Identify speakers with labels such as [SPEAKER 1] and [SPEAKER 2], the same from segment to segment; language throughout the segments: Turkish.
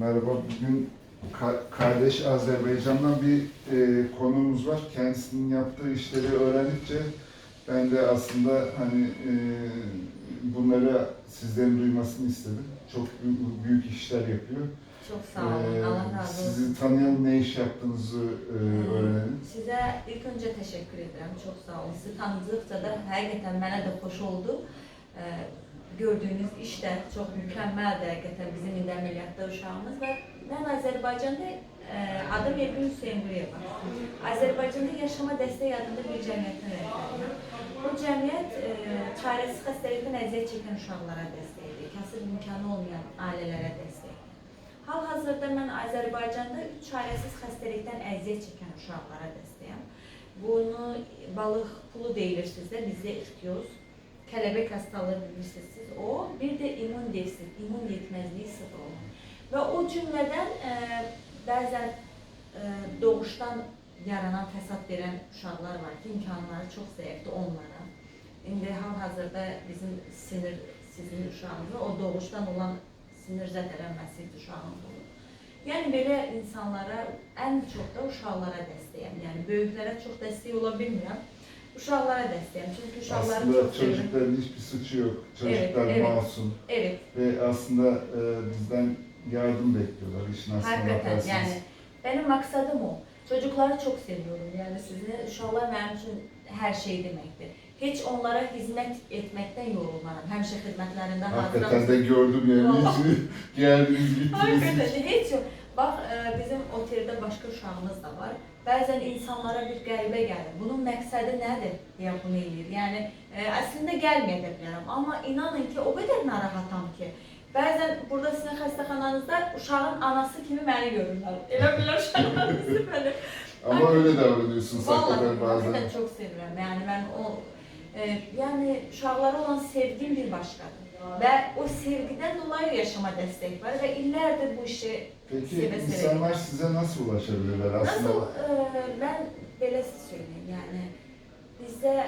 [SPEAKER 1] Merhaba, bugün ka- kardeş Azerbaycan'dan bir e, konuğumuz var. Kendisinin yaptığı işleri öğrendikçe ben de aslında hani e, bunları sizlerin duymasını istedim. Çok büyük, büyük işler yapıyor.
[SPEAKER 2] Çok sağ olun.
[SPEAKER 1] E,
[SPEAKER 2] Allah razı olsun.
[SPEAKER 1] sizi tanıyalım, ne iş yaptığınızı e, öğrenelim.
[SPEAKER 2] Size ilk önce teşekkür ederim. Çok sağ olun. Sizi tanıdıkça da hakikaten bana da hoş oldu. Ee, gördüğünüz iş de çok mükemmeldi hakikaten bizim indi uşağımız ve ben Azerbaycan'da e, adım Ebru Hüseyin Guriyeva. Azerbaycan'da Yaşama Desteği adında bir cemiyetin rehberiyim. Bu cemiyet e, çaresiz hastalıktan eziyet çeken uşaqlara destekdir. Kasıb imkanı olmayan ailelere destekdir. Hal-hazırda mən Azərbaycanda üç çarəsiz xəstəlikdən əziyyət çəkən uşaqlara dəstəyəm. Bunu balıq pulu deyilir sizdə, bizdə ixtiyoz, kələbək hastalığı bilirsiniz siz. O, bir də immun defisiti, immun yetməzliyi sindromu. Və o cümlədən ə, bəzən ə, doğuşdan yaranan fəsad verən uşaqlar var ki, imkanları çox zəifdir onlara. İndi hal-hazırda bizim sinir sizin uşağınızda o doğuşdan olan sinir zədələnməsi uşağın olur. Yəni belə insanlara ən çox da uşaqlara dəstəyəm. Yəni böyüklərə çox dəstək ola bilmirəm. Uşaqlara dəstəyəm. Çünki uşaqları
[SPEAKER 1] Aslında
[SPEAKER 2] sevirəm.
[SPEAKER 1] çocukların hiçbir suçu yok. Çocuklar
[SPEAKER 2] evet.
[SPEAKER 1] masum
[SPEAKER 2] Evet,
[SPEAKER 1] ve aslında e, bizden yardım bekliyorlar işin aslına
[SPEAKER 2] hakikaten
[SPEAKER 1] bakarsanız.
[SPEAKER 2] yani benim maksadım o. Çocukları çok seviyorum. Yani sizin uşaqlar mənim üçün hər şey deməkdir. Heç onlara hizmet etməkdən yorulmaram. Həmişə xidmətlərində
[SPEAKER 1] Hakikaten de gördüm yani hiç geldiniz gittiniz.
[SPEAKER 2] Hakikaten heç yok. Bax, e, bizim oteldə başqa uşağımız da var. Bəzən insanlara bir qəribə gəlir. Bunun məqsədi nədir deyə bunu eləyir. Yəni e, əslində gəlməyə də bilərəm, amma inanın ki, o qədər narahatam ki, bəzən burada sizin xəstəxananızda uşağın anası kimi məni görürlər. Elə bilər uşağın anası məni.
[SPEAKER 1] Ama öyle davranıyorsunuz
[SPEAKER 2] Vallahi
[SPEAKER 1] hakikaten bazen.
[SPEAKER 2] hakikaten çok seviyorum. Yani ben o e, yani uşaqlara olan sevgim bir başqadır. Və o sevgiden dolayı yaşama destek var ve illərdir bu işi
[SPEAKER 1] Peki
[SPEAKER 2] seve seve
[SPEAKER 1] insanlar size nasıl ulaşabilirler aslında?
[SPEAKER 2] Nasıl? Ee, ben böyle söyleyeyim yani. Bizde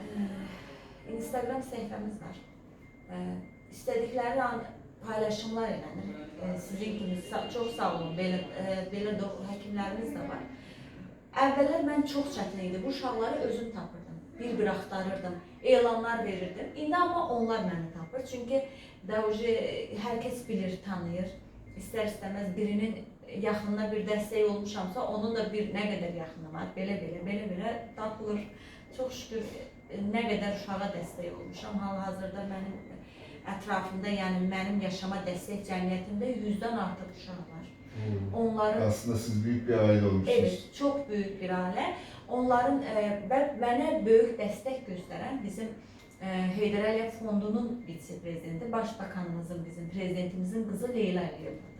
[SPEAKER 2] e, Instagram sayfamız var. E, istedikleri an paylaşımlar edenir. E, sizin gibi çok sağ olun. Böyle, e, böyle həkimlərimiz də var. Əvvəllər mən çox çətin idi. Bu uşaqları özüm tapırdım. Bir-bir axtarırdım. Elanlar verirdim. İndi amma onlar məni tapır. Çünki Davji hər kəs bilir, tanıyır. İstər istəməz birinin yaxınına bir dəstək olmuşamsa, onun da bir nə qədər yaxını var. Belə belə, belə belə tapılır. Çox şükür e, nə qədər uşağa dəstək olmuşam. Hal-hazırda mənim ətrafımda, yəni mənim yaşama dəstək cəmiyyətimdə 100-dən artıq uşaq var.
[SPEAKER 1] Hmm.
[SPEAKER 2] Onların
[SPEAKER 1] Aslında siz büyük bir aile olmuşsunuz.
[SPEAKER 2] Evet, çok büyük bir aile. Onların e, ve bana büyük destek gösteren bizim e, Heydər Əliyev Fondu'nun vitse-prezidenti, başbakanımızın, bizim prezidentimizin kızı Leyla Əliyevdir.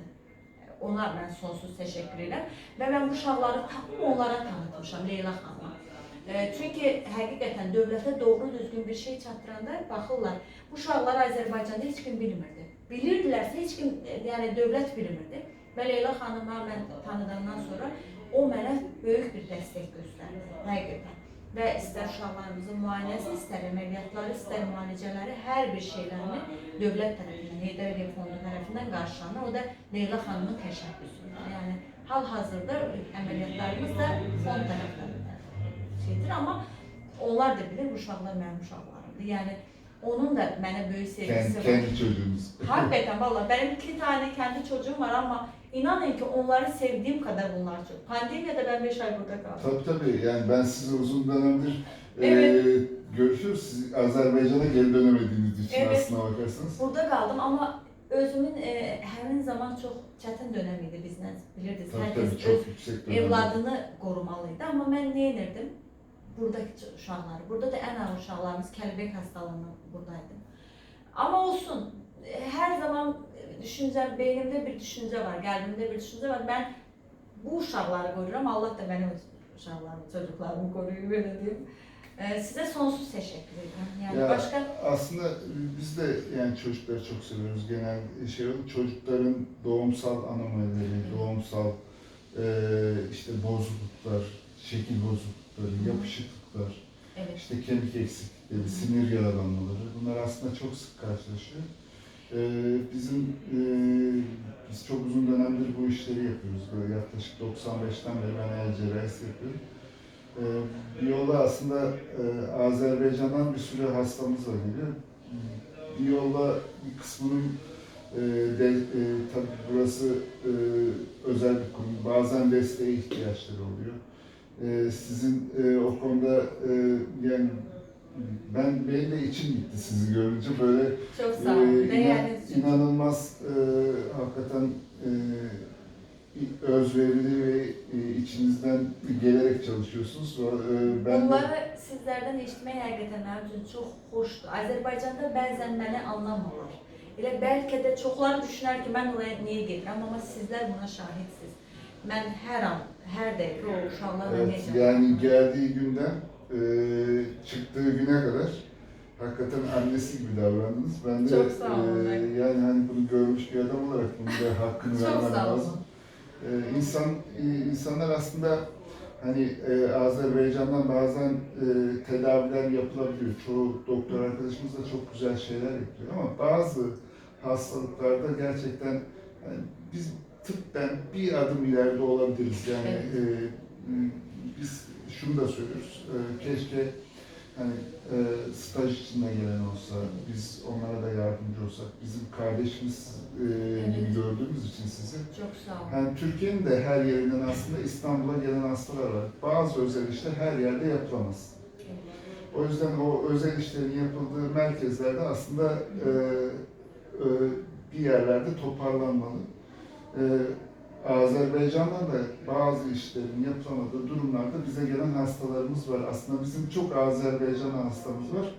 [SPEAKER 2] Ona mən sonsuz təşəkkür edirəm və mən bu uşaqları tapıb onlara tanıtmışam Leyla xanıma. E, çünki həqiqətən dövlətə doğru düzgün bir şey çatdıranda baxırlar. Bu uşaqlar Azərbaycanda heç kim bilmirdi. Bilirdilərsə heç kim, e, yəni dövlət bilmirdi. Və Leyla xanıma mən tanıdandan sonra o mənə böyük bir dəstək göstərdi, həqiqətən. Və istər uşaqlarımızın müayinəsi, istər əməliyyatları, istər müalicələri, hər bir şeylərini dövlət tərəfindən, Heydər Əliyev Fondu tərəfindən qarşılanır. O da Leyla xanımın təşəbbüsüdür. Yəni hal-hazırda əməliyyatlarımız da fond tərəfindən şeydir, amma onlar da bilir bu uşaqlar mənim uşaqlarımdır. Yəni onun da mənə böyük sevgisi
[SPEAKER 1] Kendi,
[SPEAKER 2] var.
[SPEAKER 1] kendi çocuğunuz.
[SPEAKER 2] Hakikaten valla benim iki tane kendi çocuğum var ama inanın ki onları sevdiğim kadar bunlar çok. Pandemiyada ben beş ay burada kaldım.
[SPEAKER 1] Tabii tabii yani ben sizi uzun dönemdir
[SPEAKER 2] Evet.
[SPEAKER 1] eee görüşüyoruz. Siz Azerbaycan'a geri dönemediğiniz için
[SPEAKER 2] Evet.
[SPEAKER 1] aslına bakarsanız.
[SPEAKER 2] Burada kaldım ama özümün e, həmin zaman çok çətin dönem idi bizdən bilirdiniz.
[SPEAKER 1] Tabii
[SPEAKER 2] Herkes
[SPEAKER 1] tabii
[SPEAKER 2] öz
[SPEAKER 1] çok yüksek dönemde.
[SPEAKER 2] evladını korumalıydı ama ben ne edirdim? Buradaki uşaqları, burada da en ağır uşaqlarımız kəlbək hastalığından buradaydı. Ama olsun, e, her zaman e, düşüncem, beynimde bir düşünce var, kalbimde bir düşünce var. Ben bu uşaqları koruyorum, Allah da benim uşaqlarımı, çocuklarımı koruyor, böyle diyeyim. E, size sonsuz teşekkür ederim. Yani
[SPEAKER 1] Ya,
[SPEAKER 2] başka
[SPEAKER 1] Aslında biz de yani çocukları çok seviyoruz. Genel şey olarak çocukların doğumsal anomalileri, doğumsal eee, işte bozukluklar, şekil bozuklukları,
[SPEAKER 2] Hı.
[SPEAKER 1] yapışıklıklar,
[SPEAKER 2] evet.
[SPEAKER 1] işte kemik eksiklikleri, sinir yaralanmaları bunlar aslında çok sık karşılaşıyor. Eee, bizim eee, biz çok uzun dönem dönemdir bu işleri yapıyoruz. Böyle yaklaşık 95'ten beri ben el cerrahisi yapıyorum. Ee, bir yolla aslında e, Azerbaycan'dan bir sürü hastamız var geliyor. Bir yolla bir kısmının e, de, e, tabii burası e, özel bir kurum. Bazen desteğe ihtiyaçları oluyor. E, sizin e, o konuda e, yani ben benim de içim gitti sizi görünce böyle
[SPEAKER 2] Çok sağ olun.
[SPEAKER 1] ee, inan- inanılmaz e, hakikaten e, özverili ve e, içinizden gelerek çalışıyorsunuz. E, ben de,
[SPEAKER 2] Bunları sizlərdən eşitmək həqiqətən mənim üçün çox xoşdur. Azərbaycanda bəzən məni anlamırlar. Elə bəlkə də düşünər ki, mən oraya niyə gedirəm, amma sizlər buna şahidsiniz. Mən hər an, hər dəqiqə o uşaqlarla
[SPEAKER 1] evet, yani geldiği günden e, çıktığı güne kadar hakikaten annesi gibi davrandınız. Ben de
[SPEAKER 2] Çok sağ olun.
[SPEAKER 1] e, yani hani bunu görmüş bir adam olarak bunun da hakkını
[SPEAKER 2] Çok
[SPEAKER 1] vermem
[SPEAKER 2] sağ
[SPEAKER 1] lazım.
[SPEAKER 2] olun.
[SPEAKER 1] Ee, insan e, insanlar aslında hani e, Azerbaycan'dan bazen e, tedaviler yapılabiliyor. Çoğu doktor arkadaşımız da çok güzel şeyler yapıyor ama bazı hastalıklarda gerçekten yani biz tıbben bir adım ileride olabiliriz. Yani
[SPEAKER 2] Evet.
[SPEAKER 1] e, m, biz şunu da söylüyoruz. E, keşke hani e, staj içinde gelen olsa, biz onlara da yardımcı olsak, bizim kardeşimiz e,
[SPEAKER 2] Evet.
[SPEAKER 1] gördüğümüz için sizi
[SPEAKER 2] Çox sağ olun.
[SPEAKER 1] yani Türkiye'nin de her yerinden aslında İstanbul'a gelen hastalar var. Bazı özel işler her yerde yapılamaz. O yüzden o özel işlerin yapıldığı merkezlerde aslında e, e, bir yerlerde toparlanmalı. E, Azerbaycan'dan da bazı işlerin yapılamadığı durumlarda bize gelen hastalarımız var. Aslında bizim çok Azerbaycan hastamız var.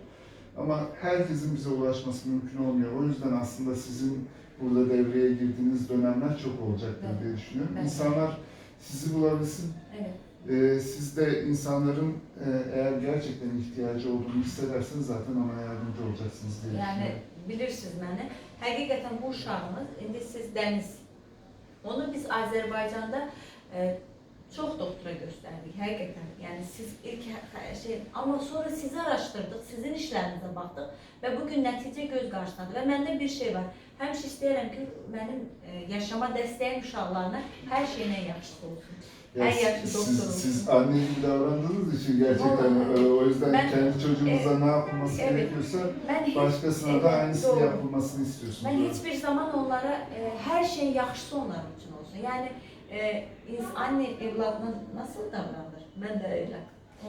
[SPEAKER 1] Ama herkesin bize ulaşması mümkün olmuyor. O yüzden aslında sizin burada devreye girdiğiniz dönemler çok olacaktır
[SPEAKER 2] Evet.
[SPEAKER 1] diye düşünüyorum.
[SPEAKER 2] Evet.
[SPEAKER 1] İnsanlar sizi bulabilsin.
[SPEAKER 2] Evet.
[SPEAKER 1] Ee, siz de insanların e, eğer gerçekten ihtiyacı olduğunu hissederseniz zaten ona yardımcı olacaksınız diye düşünüyorum.
[SPEAKER 2] bilirsiniz məni. Həqiqətən bu uşağımız indi siz dəniz. Onu biz Azərbaycanda e, çox doktora göstərdik həqiqətən. Yəni siz ilk şey amma sonra sizi araşdırdıq, sizin işlərinizə baxdıq və bu gün göz qarşısındadır. Və məndə bir şey var. Həmişə istəyirəm ki, mənim e, yaşama dəstəyim uşaqlarına hər şeyin ən yaxşısı olsun.
[SPEAKER 1] Ya
[SPEAKER 2] en
[SPEAKER 1] siz-
[SPEAKER 2] yaşlı
[SPEAKER 1] siz,
[SPEAKER 2] doktor
[SPEAKER 1] siz anne gibi davrandığınız için gerçekten
[SPEAKER 2] Vallahi.
[SPEAKER 1] e, o yüzden
[SPEAKER 2] Ben-
[SPEAKER 1] kendi çocuğunuza ne yapılması
[SPEAKER 2] evet.
[SPEAKER 1] gerekiyorsa
[SPEAKER 2] heç
[SPEAKER 1] başkasına
[SPEAKER 2] Evet,
[SPEAKER 1] da aynısını
[SPEAKER 2] doğru.
[SPEAKER 1] yapılmasını istiyorsunuz.
[SPEAKER 2] Mən heç bir zaman onlara e, hər şeyin yaxşısı onlar üçün olsun. Yəni e, anne evladına nasıl davranır? Mən də elə.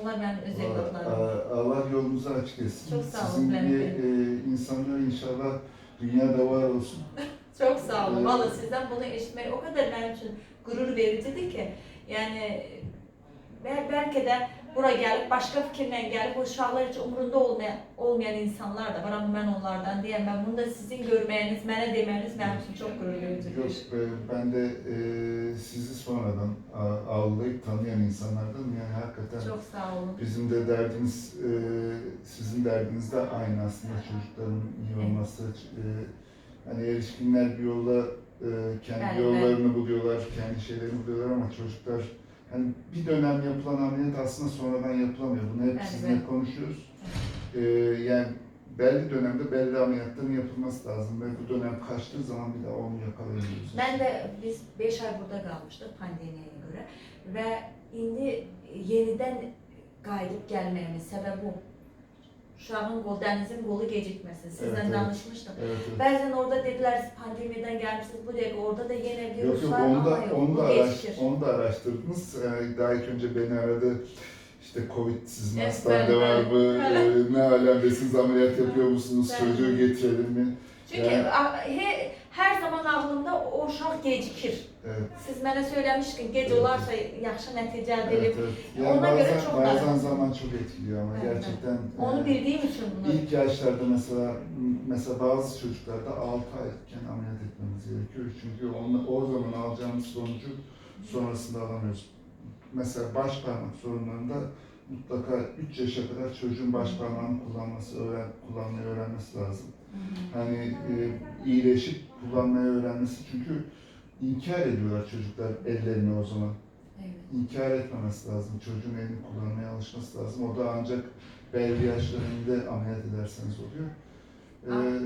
[SPEAKER 2] Onlar mənim öz evladlarım.
[SPEAKER 1] Aa, Allah yolunuzu açık etsin.
[SPEAKER 2] Çok sağ olun,
[SPEAKER 1] Sizin gibi e, insanlar inşallah dünyada var olsun.
[SPEAKER 2] Çox sağ olun.
[SPEAKER 1] Evet.
[SPEAKER 2] Valla sizdən bunu eşitmək o qədər mənim üçün qürur vericidir ki, yəni bə- bəlkə də bura gəlib başqa fikirlə gəlib o uşaqlar heç umrunda olmayan, olmayan insanlar da var amma mən onlardan deyəməm. Bunu da sizin görməyiniz, mənə deməyiniz mənim üçün çox qürur vericidir.
[SPEAKER 1] Yok, e, ben de e, sizi sonradan a- avlayıp tanıyan insanlardan yani hakikaten
[SPEAKER 2] Çox sağ olun.
[SPEAKER 1] bizim de derdimiz, e, sizin derdiniz de aynı aslında çocukların iyi olması. E, hani erişkinler bir yolla e, kendi
[SPEAKER 2] Yani ben-
[SPEAKER 1] yollarını buluyorlar, kendi şeylerini buluyorlar ama çocuklar hani bir dönem yapılan ameliyat aslında sonradan yapılamıyor. Bunu hep
[SPEAKER 2] Yani
[SPEAKER 1] sizinle
[SPEAKER 2] ben-
[SPEAKER 1] konuşuyoruz. E, yani belli dönemde belli ameliyatların yapılması lazım ve bu dönem kaçtığı zaman bir daha onu yakalayamıyoruz.
[SPEAKER 2] Mən də biz 5 ay burada qalmışdıq pandemiyaya görə və indi yenidən qayıdıb gəlməyimin səbəbi bu. Uşağın qol, dənizin qolu gecikməsin. Sizlə
[SPEAKER 1] Evet,
[SPEAKER 2] danışmışdım.
[SPEAKER 1] Evet, evet.
[SPEAKER 2] Bəzən orada dedilər siz pandemiyadan gəlmisiniz, bu dəqiqə orada da yenə
[SPEAKER 1] Yok
[SPEAKER 2] virus
[SPEAKER 1] yok
[SPEAKER 2] var
[SPEAKER 1] onu da
[SPEAKER 2] amma yox,
[SPEAKER 1] onu da araş, onu da araştırdınız. Ee, daha ilk önce beni aradı. İşte Covid sizin
[SPEAKER 2] Evet,
[SPEAKER 1] hastanede var mı? Ee, ne alemdesiniz ameliyat yapıyor musunuz?
[SPEAKER 2] Ben-
[SPEAKER 1] Çocuğu getirelim mi?
[SPEAKER 2] Çünki
[SPEAKER 1] Yəni-
[SPEAKER 2] a- he, hər zaman ağlımda o uşaq gecikir.
[SPEAKER 1] Evet.
[SPEAKER 2] Siz mənə söyləmişdiniz, gec
[SPEAKER 1] Evet.
[SPEAKER 2] olarsa yaxşı nəticə əldə
[SPEAKER 1] Evet,
[SPEAKER 2] edib.
[SPEAKER 1] evet. Yani
[SPEAKER 2] Ona göre
[SPEAKER 1] bazen,
[SPEAKER 2] çok
[SPEAKER 1] bazen
[SPEAKER 2] lazım.
[SPEAKER 1] zaman çok etkiliyor ama
[SPEAKER 2] Evet,
[SPEAKER 1] gerçekten
[SPEAKER 2] Onu
[SPEAKER 1] e,
[SPEAKER 2] bildiyim üçün bunu
[SPEAKER 1] ilk yaşlarda mesela mesela bazı çocuklarda 6 aylıkken ameliyat etmemiz gerekiyor. Çünkü onu, o zaman alacağımız sonucu sonrasında alamıyoruz. Mesela baş parmak sorunlarında mutlaka 3 yaşa kadar çocuğun baş parmağını kullanması, öğren, kullanmayı öğrenmesi lazım. Hani e, iyileşip kullanmayı öğrenmesi çünkü inkar ediyorlar çocuklar ellerini o zaman.
[SPEAKER 2] Evet.
[SPEAKER 1] İnkar etmemesi lazım. Çocuğun elini kullanmaya alışması lazım. O da ancak belli yaşlarında ameliyat ederseniz oluyor. Ee,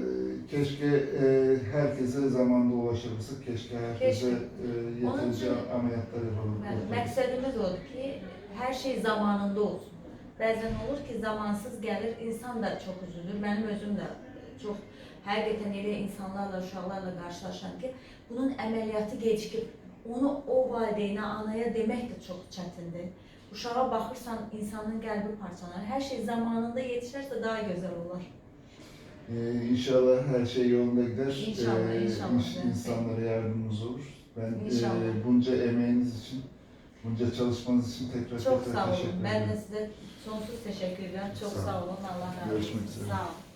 [SPEAKER 1] keşke e, herkese zamanda ulaşabilsek, keşke herkese
[SPEAKER 2] Keşke.
[SPEAKER 1] e, yeterince ameliyatlar yapalım.
[SPEAKER 2] Yani məqsədimiz odur ki, hər şey zamanında olsun. Bəzən olur ki, zamansız gəlir, insan da çox üzülür. Mənim özüm də çox həqiqətən elə insanlarla, uşaqlarla qarşılaşıram ki, bunun əməliyyatı gecikib. Onu o valideynə, anaya demək də çox çətindir. Uşağa baxırsan, insanın qəlbi parçalanır. Hər şey zamanında yetişərsə daha gözəl olar.
[SPEAKER 1] Ee, inşallah her şey yolunda gider.
[SPEAKER 2] İnşallah,
[SPEAKER 1] Ee,
[SPEAKER 2] inşallah.
[SPEAKER 1] ins- insanlara yardımımız olur. Ben
[SPEAKER 2] İnşallah.
[SPEAKER 1] e, bunca emeğiniz için, bunca çalışmanız için tekrar tekrar
[SPEAKER 2] sağ olun.
[SPEAKER 1] teşekkür
[SPEAKER 2] Mən
[SPEAKER 1] ederim.
[SPEAKER 2] də sizə sonsuz təşəkkür edirəm. Çox
[SPEAKER 1] Sağ
[SPEAKER 2] sağ olun. Allah razı olsun.
[SPEAKER 1] Görüşmek üzere.
[SPEAKER 2] Sağ olun.